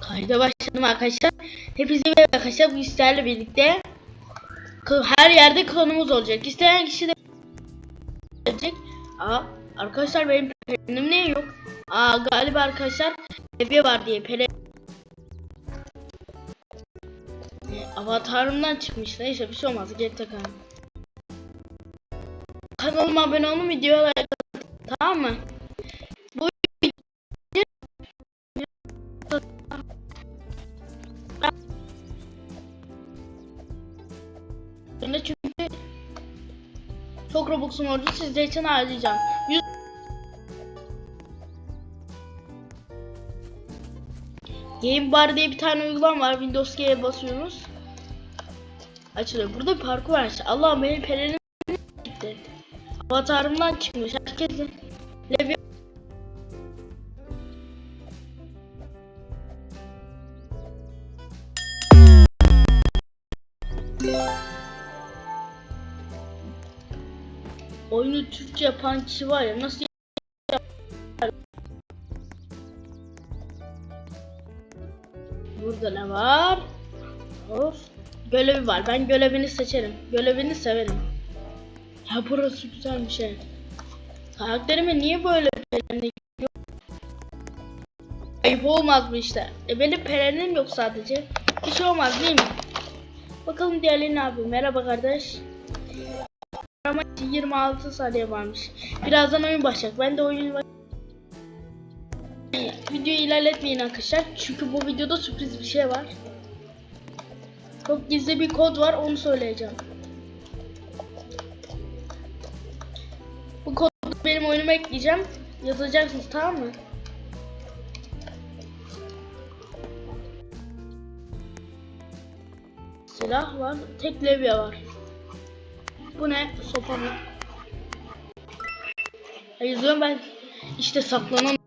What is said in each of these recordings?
Kayda başladım arkadaşlar. Hepinize merhaba arkadaşlar. Bu sizlerle birlikte her yerde konumuz olacak. İsteyen kişi de gelecek. Aa, arkadaşlar benim pelenim niye yok? Aa, galiba arkadaşlar seviye var diye pele E, Avatarımdan çıkmış. Neyse bir şey olmaz. Gel takalım. Kanalıma abone olun, videoya. Tamam mı? Bu çünkü çok Robux'um oldu sizler için harcayacağım. 100 Game Bar diye bir tane uygulama var. Windows G'ye basıyorsunuz. Açılıyor. Burada parkur var. Allah'ım benim pelerim gitti. Avatarımdan çıkmış. Herkesin level Oyunu Türkçe yapan kişi var ya nasıl Burada ne var? Of. Görevi var. Ben görevini seçerim. Görevini severim. Ya burası güzel bir şey. Karakterime niye böyle pelerin yok? Ayıp olmaz mı işte? E benim pelerim yok sadece. Bir şey olmaz değil mi? Bakalım diğerleri ne yapıyor? Merhaba kardeş. Ama 26 saniye varmış. Birazdan oyun başlayacak. Ben de oyun Videoyu ilerletmeyin arkadaşlar. Çünkü bu videoda sürpriz bir şey var. Çok gizli bir kod var onu söyleyeceğim. Oyunuma ekleyeceğim. Yazacaksınız tamam mı? Silah var. Tek levye var. Bu ne? Sopa mı? Ya Yazıyorum ben. İşte saklanan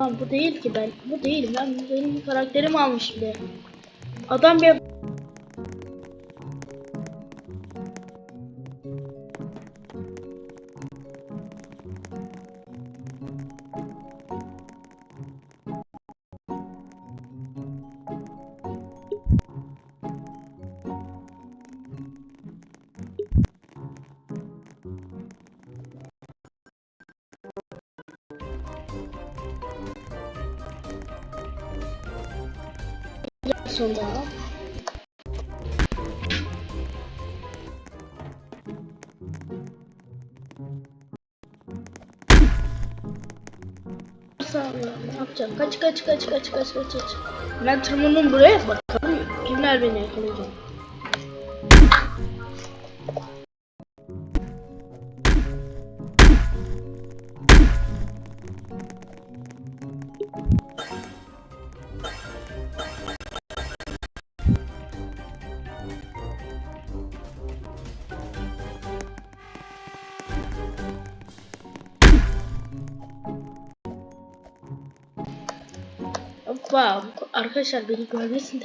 Aman bu değil ki ben. Bu değil. Ben benim karakterimi almış bile. Adam bir sonunda. Ol. Ne yapacağım? Kaç kaç kaç kaç kaç kaç kaç. Ben tırmanım buraya bakalım. Kimler beni yakalayacak? Hoppa. Arkadaşlar beni görmesin de.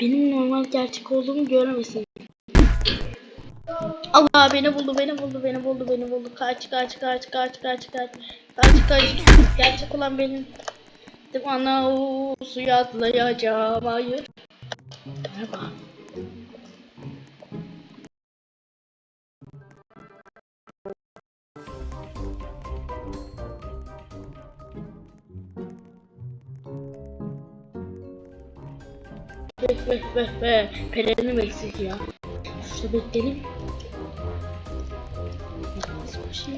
Benim normal gerçek olduğumu görmesin. Allah beni buldu, beni buldu, beni buldu, beni buldu. Kaç, kaç, kaç, kaç, kaç, kaç. Kaç, kaç. Gerçek olan benim. Ana o suya atlayacağım. Hayır. Merhaba. Veh veh veh veh. Pelerim eksik ya. Şurada bekleyelim. Nasıl bir şey?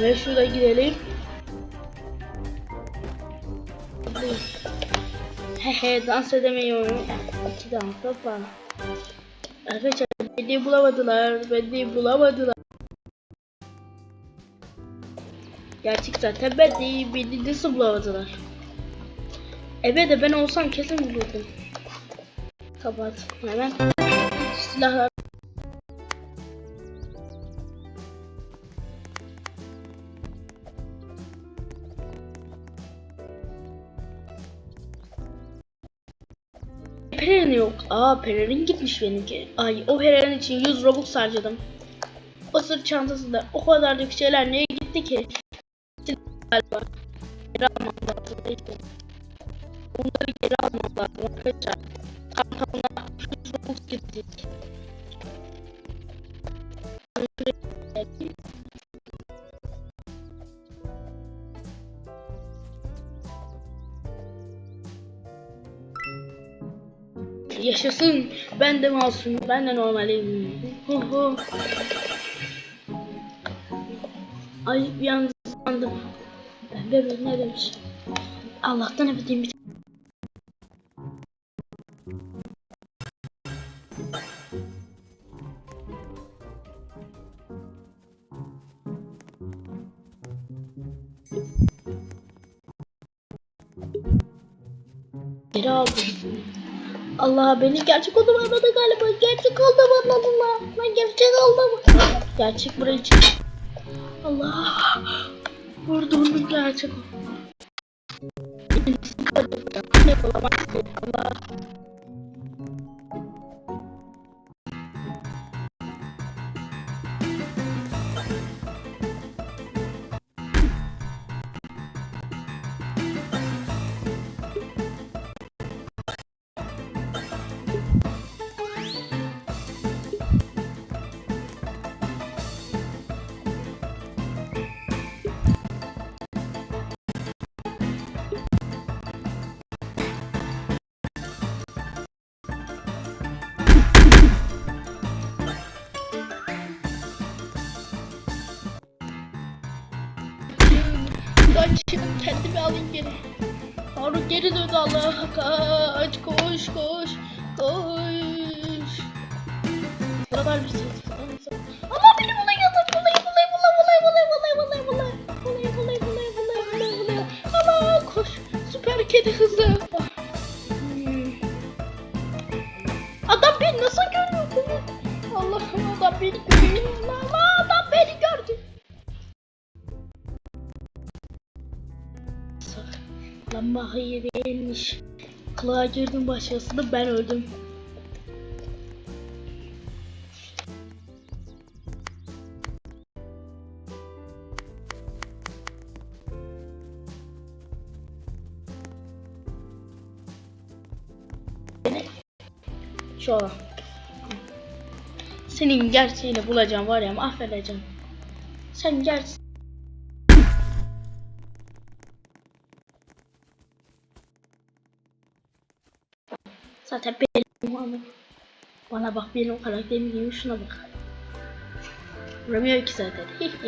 Ve şurada gidelim. Hehe dans edemiyorum. İki dans falan. Arkadaşlar beni bulamadılar. Beni bulamadılar. Gerçek zaten ben değil. Beni nasıl bulamadılar? Evet de ben olsam kesin bulurdum. Kapat. Hemen silahlar. Pelerin yok. Aa pelerin gitmiş benimki. Ay o pelerin için 100 robux harcadım. O sırt çantasında o kadar şeyler neye gitti ki? Galiba. Geri almam lazım işte. Bunları geri almam lazım arkadaşlar. Tam tamına 100 robux gitti. Yaşasın. Ben de masumum. Ben de normalim. Hu hu. Ay bir an sandım. Ben bebeğim ne demiş. Allah'tan öpeyim bir Geri aldım. Allah beni gerçek olduğumu anladı galiba. Gerçek olduğumu anladılar. Ben gerçek oldum. Gerçek buraya çık. Allah. Vurduğunda gerçek o. Ne olamaz. Kaç kendimi alayım geri. Harun geri döndü Allah kaç koş koş koş. Buralar bir ses. Koş süper kedi hızlı. Lamba hayır değilmiş. Kılığa girdim başkasını ben öldüm. Şu an. Senin gerçeğini bulacağım var ya mahvedeceğim. Sen gerçeğini Zaten benim bana. Bana bak benim karakterim gibi şuna bak. Vuramıyor ki zaten.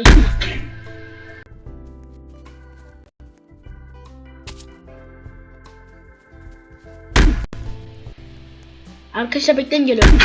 Arkadaşlar bekleyin geliyorum.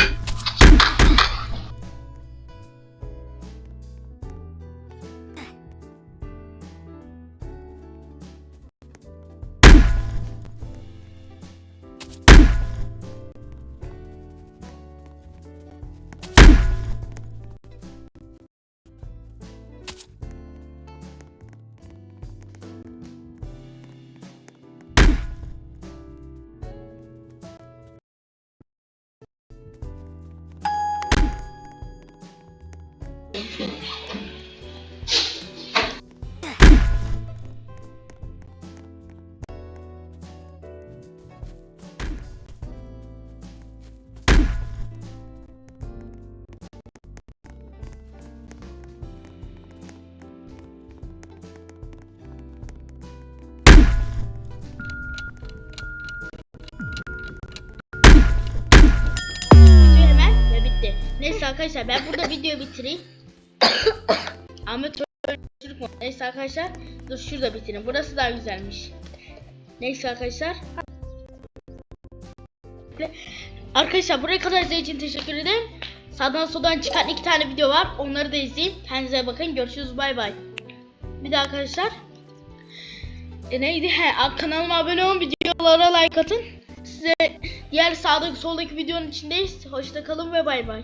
Arkadaşlar ben burada videoyu bitireyim. Amatör çocuk mu? Neyse arkadaşlar dur şurada bitireyim. Burası daha güzelmiş. Neyse arkadaşlar. Arkadaşlar buraya kadar izlediğiniz için teşekkür ederim. Sağdan soldan çıkan iki tane video var. Onları da izleyin. Kendinize bakın. Görüşürüz. Bay bay. Bir de arkadaşlar. E neydi? He, kanalıma abone olun. Videolara like atın. Size diğer sağdaki soldaki videonun içindeyiz. Hoşça kalın ve bay bay.